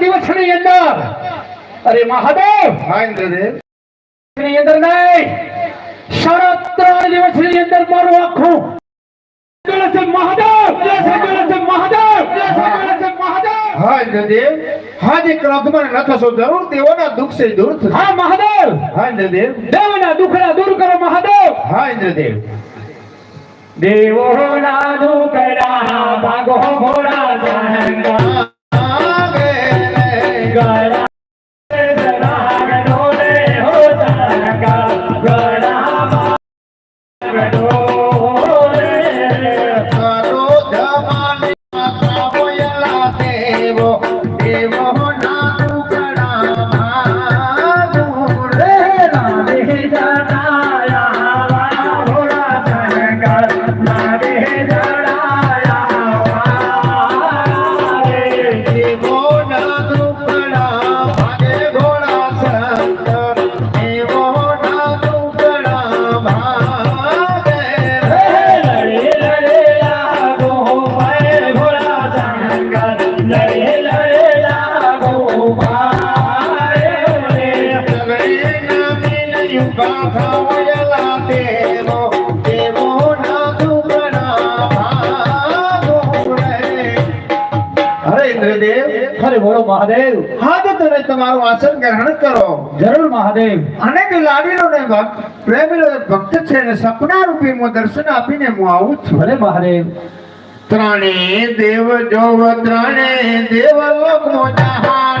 દિવસની અંદર. અરે મહાદેવ! ની અંદર નહીં. સાડા ત્રણ દિવસની અંદર મારું આખું. મહાદેવ! મહાદેવ! હા ઇન્દ્રદેવ. હા જે ક્રોધમાં ન થશો જરૂર દેવોના દુઃખ છે દૂર હા મહાદેવ! હા ઇન્દ્રદેવ. દેવના દુખડા દૂર કરો મહાદેવ! હા ઇન્દ્રદેવ. દેવોના દુખડા ભાગો ભોળા જનકા ગળા હરે બોલો મહાદેવ. હા તો તમે તમારું આસન ગ્રહણ કરો. જરૂર મહાદેવ. અનેક લાડીલો ને ભક્ત છે ને સપના રૂપી હું દર્શન આપીને હું આવું છું. ભલે મહાદેવ. ત્રણે દેવ જોવ ત્રણે દેવ લોક જહાન